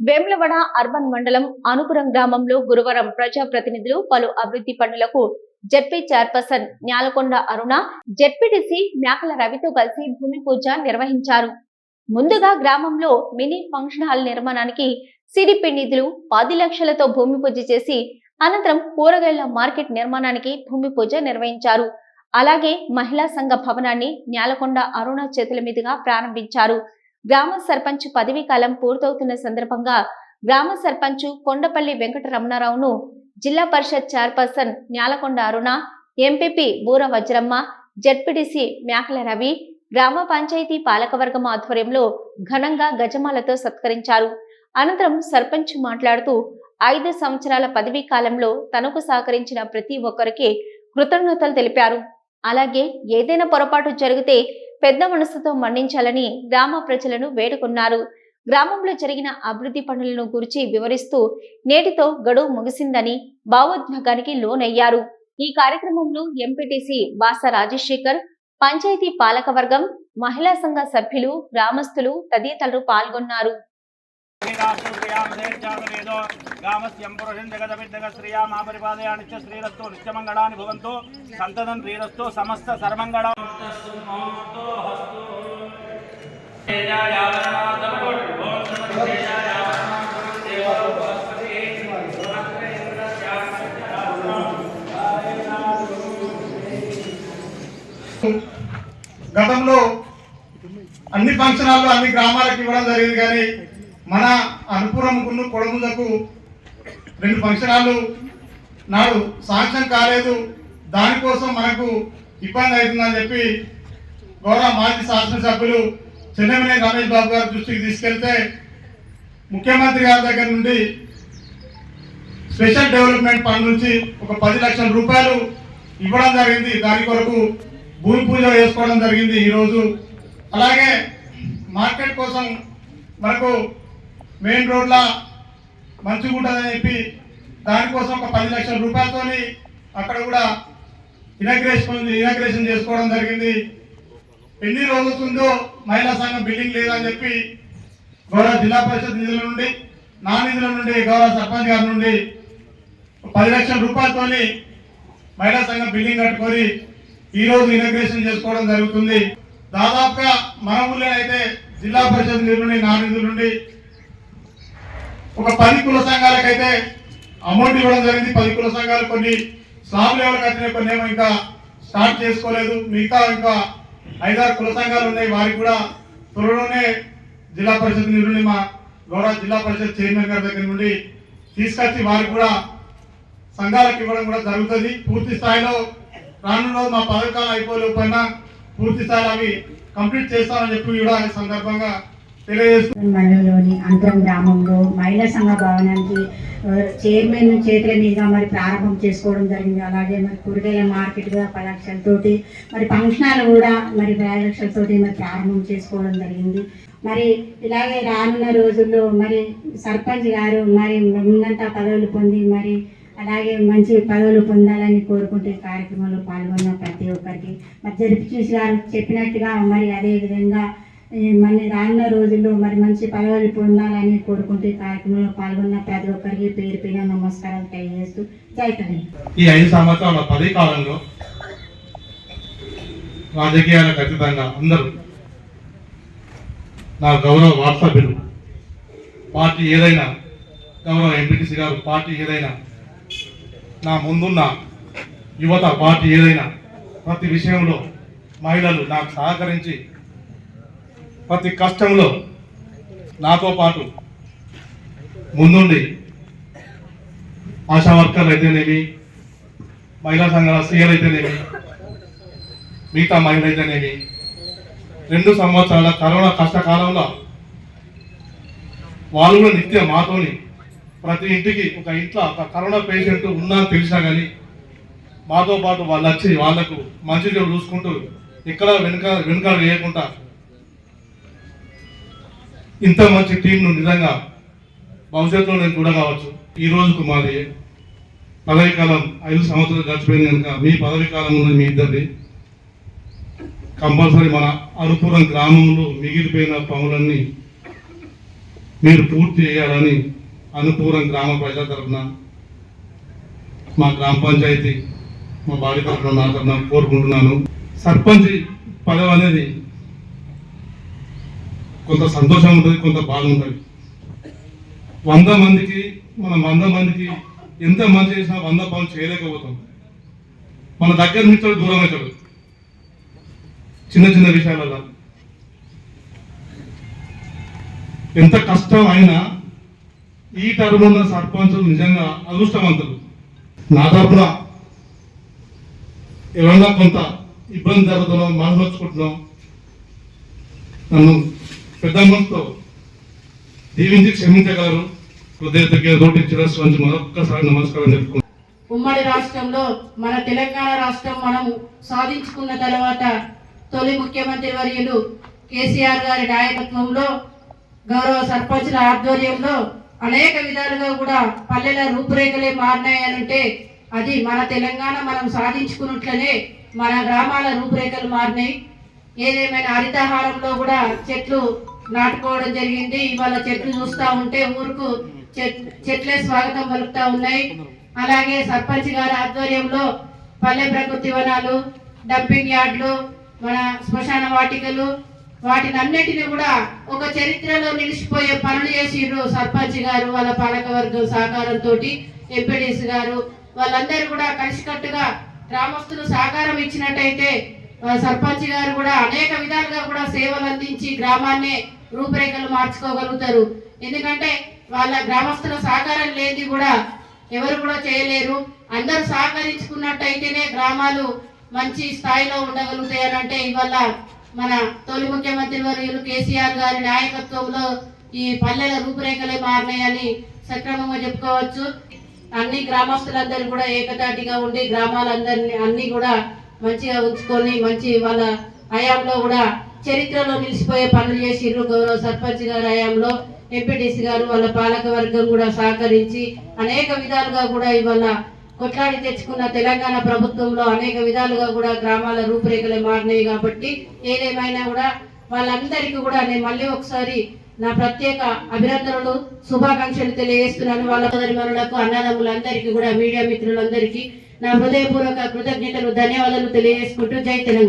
Vemulawada urban మండలం అనుపురం గ్రామంలో గురువారం ప్రజాప్రతినిధులు పలు అభివృద్ధి పనులకు ZP chairperson Nyalakonda Aruna ZPTC Mekala రవితో కలిసి భూమి పూజ నిర్వహించారు. ముందుగా గ్రామంలో మినీ ఫంక్షన్ హాల్ నిర్మాణానికి సిడిపి నిధులు పది లక్షలతో భూమి పూజ చేసి అనంతరం కూరగాయల మార్కెట్ నిర్మాణానికి భూమి పూజ నిర్వహించారు. అలాగే మహిళా సంఘ భవనాన్ని న్యాలకొండ అరుణ చేతుల మీదుగా ప్రారంభించారు. గ్రామ సర్పంచ్ పదవీ కాలం పూర్తవుతున్న సందర్భంగా గ్రామ sarpanch Kondapalli Venkata రమణారావును Zilla Parishad chairperson Nyalakonda Aruna MPP Boora Vajramma ZPTC మేకల రవి గ్రామ పంచాయతీ పాలకవర్గం ఆధ్వర్యంలో ఘనంగా గజమాలతో సత్కరించారు. అనంతరం సర్పంచ్ మాట్లాడుతూ ఐదు సంవత్సరాల పదవీ కాలంలో తనకు సహకరించిన ప్రతి ఒక్కరికి కృతజ్ఞతలు తెలిపారు. అలాగే ఏదైనా పొరపాటు జరిగితే పెద్ద మనసుతో మన్నించాలని గ్రామ ప్రజలను వేడుకున్నారు. గ్రామంలో జరిగిన అభివృద్ధి పనులను గురించి వివరిస్తూ నేటితో గడువు ముగిసిందని భావోద్వేగానికి లోనయ్యారు. ఈ కార్యక్రమంలో ఎంపీటీసీ బాస రాజశేఖర్ పంచాయతీ పాలకవర్గం మహిళా సంఘ సభ్యులు గ్రామస్తులు తదితరులు పాల్గొన్నారు. గామస్యం పురుషం జగదవిద్దగ శ్రియామాపరిపాదయాని చ శ్రీరస్తో నిత్యమంగళాని భవంతో సంతతం శ్రీరస్తో సమస్త సర్వంగళం గతంలో అన్ని ఫంక్షన్ హాల్లో అన్ని గ్రామాలకు ఇవ్వడం జరిగింది కానీ మన అనుపురంకును కొడముదకు రెండు ఫంక్షన్ నాడు శాంక్షన్ కాలేదు. దానికోసం మనకు ఇబ్బంది అవుతుందని చెప్పి గౌరవ మాజీ శాసనసభ్యులు చెన్నమనే రమేష్ బాబు గారి దృష్టికి తీసుకెళ్తే ముఖ్యమంత్రి గారి దగ్గర నుండి స్పెషల్ డెవలప్మెంట్ ఫండ్ నుంచి ఒక పది లక్షల రూపాయలు ఇవ్వడం జరిగింది. దాని కొరకు భూమి పూజ వేసుకోవడం జరిగింది ఈరోజు అలాగే మార్కెట్ కోసం మనకు మెయిన్ రోడ్ల మంచిగా ఉంటుందని చెప్పి దానికోసం ఒక పది లక్షల రూపాయలతోని అక్కడ కూడా ఇనాగ్రేషన్ ఇనాగ్రేషన్ చేసుకోవడం జరిగింది. ఎన్ని రోజులుందో మహిళా సంఘం బిల్డింగ్ లేదని చెప్పి గౌరవ జిల్లా పరిషత్ నిధుల నుండి నా నిధుల నుండి గౌరవ సర్పంచ్ గారి నుండి పది లక్షల రూపాయలతోని మహిళా సంఘం బిల్డింగ్ కట్టుకొని ఈ రోజు ఇనాగ్రేషన్ చేసుకోవడం జరుగుతుంది. దాదాపుగా మన ఊళ్ళో అయితే జిల్లా పరిషత్ నిధుల నుండి నా నిధుల నుండి ఒక పది కుల సంఘాలకైతే అమౌంట్ ఇవ్వడం జరిగింది. పది కుల సంఘాలు కొన్ని స్లాబ్ లెవెల్ కట్టిన కొన్ని ఏమో ఇంకా స్టార్ట్ చేసుకోలేదు. మిగతా ఇంకా ఐదారు కుల సంఘాలు ఉన్నాయి. వారికి కూడా త్వరలోనే జిల్లా పరిషత్ నిధుల నుండి మా గౌరవ జిల్లా పరిషత్ చైర్మన్ గారి దగ్గర నుండి తీసుకొచ్చి వారికి కూడా సంఘాలకు ఇవ్వడం కూడా జరుగుతుంది. పూర్తి స్థాయిలో రానున్న మా పథకాలు అయిపోలేకపోయినా పూర్తి స్థాయిలో అవి కంప్లీట్ చేస్తామని చెప్పి కూడా ఈ సందర్భంగా మండలంలోని అంతరం గ్రామంలో మహిళా సంఘ భవనానికి చైర్మన్ చేతుల మీదుగా మరి ప్రారంభం చేసుకోవడం జరిగింది. అలాగే మరి కూరగాయల మార్కెట్ కూడా పది లక్షలతోటి మరి ఫంక్షనాలు కూడా మరి పది లక్షలతోటి మరి ప్రారంభం చేసుకోవడం జరిగింది. మరి ఇలాగే రానున్న రోజుల్లో మరి సర్పంచ్ గారు మరి ముందంతా పదవులు పొంది మరి అలాగే మంచి పదవులు పొందాలని కోరుకుంటే కార్యక్రమంలో పాల్గొన్న ప్రతి ఒక్కరికి మరి జరిపిచూసి గారు చెప్పినట్టుగా మరి అదే మళ్ళీ ఈ రానున్న రోజుల్లో మరి మంచి పదవులు పొందాలని కోరుకుంటూ ఈ కార్యక్రమంలో పాల్గొన్న ప్రతి ఒక్కరికి పేరు పేరు నమస్కారాలు తెలియజేస్తూ జైతని ఈ ఐదు సంవత్సరాల పది కాలంలో రాజకీయాలకు ఖచ్చితంగా అందరూ నా గౌరవ వాట్సాప్లు పార్టీ ఏదైనా గౌరవ ఎంపీటీసీ గారు పార్టీ ఏదైనా నా ముందున్న యువత పార్టీ ఏదైనా ప్రతి విషయంలో మహిళలు నాకు సహకరించి ప్రతి కష్టంలో నాతో పాటు ముందుండి ఆశా వర్కర్లు అయితేనేమి మహిళా సంఘాల సీఎల్ అయితేనేమి మిగతా మహిళ అయితేనేమి రెండు సంవత్సరాల కరోనా కష్టకాలంలో వాళ్ళు కూడా నిత్యం మాతోని ప్రతి ఇంటికి ఒక ఇంట్లో ఒక కరోనా పేషెంట్ ఉన్నా అని తెలిసినా కానీ మాతో పాటు వాళ్ళు వచ్చి వాళ్ళకు మంచిగా చూసుకుంటూ ఎక్కడ వెనుక వెనుక వేయకుండా ఇంత మంచి టీంను నిజంగా భవిష్యత్తులో నేను కూడా కావచ్చు. ఈ రోజుకు మాది పదవి కాలం ఐదు సంవత్సరాలు గడిచిపోయింది కనుక మీ పదవి కాలం ఉన్నది మీ ఇద్దరిది. కంపల్సరీ మన అనుపురం గ్రామంలో మిగిలిపోయిన పనులన్నీ మీరు పూర్తి చేయాలని అనుపూరం గ్రామ ప్రజల తరఫున మా గ్రామ పంచాయతీ మా బాడీ తరఫున నా తరఫున కోరుకుంటున్నాను. సర్పంచ్ పదవి అనేది కొంత సంతోషం ఉంటుంది కొంత బాధ ఉంటుంది వంద మందికి మనం వంద మందికి ఎంత మంది చేసినా వంద పనులు చేయలేకపోతాం. మన దగ్గర నుంచి దూరం అవుతాడు చిన్న చిన్న విషయాలలో. ఎంత కష్టం అయినా ఈ టర్మ్ ఉన్న సర్పంచులు నిజంగా అదృష్టవంతులు. నా తరపున ఎవరైనా కొంత ఇబ్బంది జరుగుతున్నాం మనసు నన్ను పెద్ద మనసుతో దీవించి క్షమించగలరు. హృదయ తోటి మరొక్కసారి నమస్కారం చెప్పుకుంటున్నాను ఉమ్మడి రాష్ట్రంలో మన తెలంగాణ రాష్ట్రం మనం సాధించుకున్న తర్వాత తొలి ముఖ్యమంత్రి వర్యులు కేసీఆర్ గారి నాయకత్వంలో గౌరవ సర్పంచుల ఆధ్వర్యంలో అనేక విధాలుగా కూడా పల్లెల రూపురేఖలే మారినాయనంటే అది మన తెలంగాణ మనం సాధించుకున్నట్లనే మన గ్రామాల రూపురేఖలు మారినాయి. ఏదేమైనా హరితహారంలో కూడా చెట్లు నాటుకోవడం జరిగింది. ఇవాళ చెట్లు చూస్తా ఉంటే ఊరుకు చెట్- చెట్లే స్వాగతం పలుకుతా ఉన్నాయి. అలాగే సర్పంచ్ గారి ఆధ్వర్యంలో పల్లె ప్రకృతి వనాలు డంపింగ్ యార్డ్లు మన శ్మశాన వాటికలు వాటిని అన్నిటిని కూడా ఒక చరిత్రలో నిలిచిపోయే పనులు చేసిర్రు సర్పంచ్ గారు వాళ్ళ పాలకవర్గం సహకారంతో ఎంపీడీసీ గారు. వాళ్ళందరూ కూడా కలిసికట్టుగా గ్రామస్తులు సహకారం ఇచ్చినట్టయితే సర్పంచ్ గారు కూడా అనేక విధాలుగా కూడా సేవలు అందించి గ్రామాన్ని రూపురేఖలు మార్చుకోగలుగుతారు. ఎందుకంటే వాళ్ళ గ్రామస్తుల సహకారం లేనిది కూడా ఎవరు కూడా చేయలేరు. అందరూ సహకరించుకున్నట్టయితేనే గ్రామాలు మంచి స్థాయిలో ఉండగలుగుతాయని అంటే ఇవాళ మన తొలి ముఖ్యమంత్రి వర్యులు కేసీఆర్ గారి నాయకత్వంలో ఈ పల్లెల రూపురేఖలే మారినాయని సక్రమంగా చెప్పుకోవచ్చు. అన్ని గ్రామస్తులందరూ కూడా ఏకతాటిగా ఉండి గ్రామాలందరినీ అన్ని కూడా మంచిగా ఉంచుకొని మంచి వాళ్ళ హయాంలో కూడా చరిత్రలో నిలిచిపోయే పనులు చేసిర్రు గౌరవ సర్పంచ్ గారి హయాంలో ఎంపీటీసీ గారు వాళ్ళ పాలక వర్గం కూడా సహకరించి అనేక విధాలుగా కూడా ఇవాళ కొట్లాడి తెచ్చుకున్న తెలంగాణ ప్రభుత్వంలో అనేక విధాలుగా కూడా గ్రామాల రూపురేఖలు మారినాయి కాబట్టి ఏదేమైనా కూడా వాళ్ళందరికీ కూడా నేను మళ్ళీ ఒకసారి నా ప్రత్యేక అభినందనలు శుభాకాంక్షలు తెలియజేస్తున్నాను. వాళ్ళ సోదరిమణులకు అన్నదమ్ములందరికీ కూడా మీడియా మిత్రులందరికీ నా హృదయపూర్వక కృతజ్ఞతలు ధన్యవాదాలు తెలియజేసుకుంటూ జై తెలంగాణ.